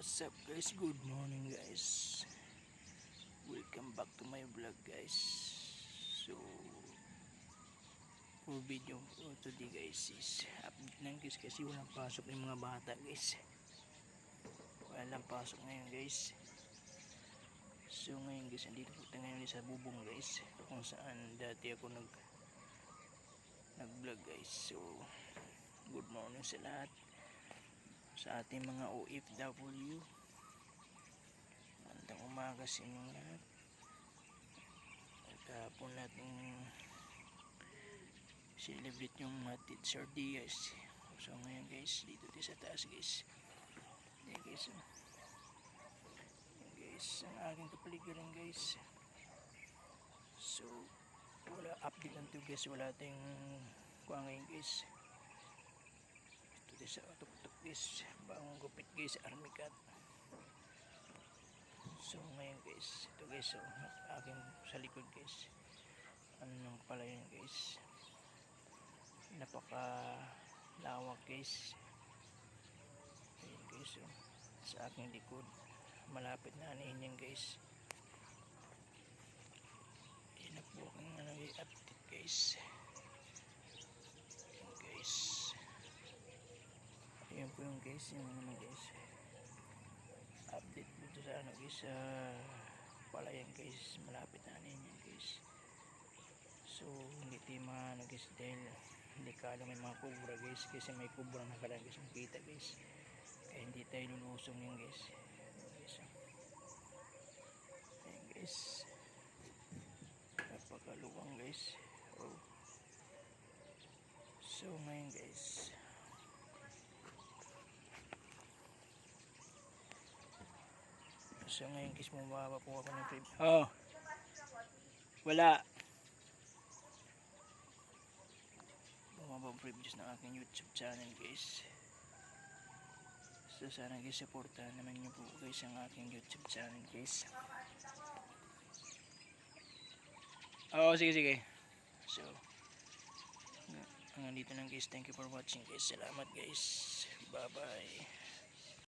What's up guys? Good morning guys. Welcome back to my vlog guys. So for video for today guys is update lang guys kasi walang pasok yung mga bata guys. Walang pasok ngayon guys. So ngayon guys, andito po tayo ngayon sa bubong guys. Kung saan dati ako nag nag vlog guys. So good morning sa lahat sa ating mga OFW. Magandang umaga sa inyong lahat. Kahapon natin celebrate yung mga teacher day guys. So ngayon guys, dito tayo sa taas guys. Yan guys. Oh. Guys, ang aking kapaligiran guys. So, wala update lang to guys. Wala tayong kuha ngayon guys. Ito din sa tuk-tuk guys. Guys, army cat. So ngayon guys, ito guys, so, aking sa likod guys. Ano lang pala yun guys. Napaka lawak guys. Ayun guys, so, sa aking likod. Malapit na anihin yan guys. Yan na po aking ano, i-update guys. Ayun guys. Po yung guys, yung ano guys. Update dito sa ano guys, sa palayan guys, malapit na rin yan guys. So, hindi mga ano guys, dahil hindi kala may mga kubra guys, kasi may kubra na kala guys, makita guys. Kaya hindi tayo lulusong yan guys. Guys. Ayan guys. Napakaluwang guys. Oh. So, ngayon guys, So ngayon kiss mo mababa po ako ng prib. Oh. Wala. Bumaba ang ng aking YouTube channel guys. So sana guys supportahan naman niyo po guys ang aking YouTube channel guys. Oo, sige sige. So hanggang dito lang guys. Thank you for watching guys. Salamat guys. Bye bye.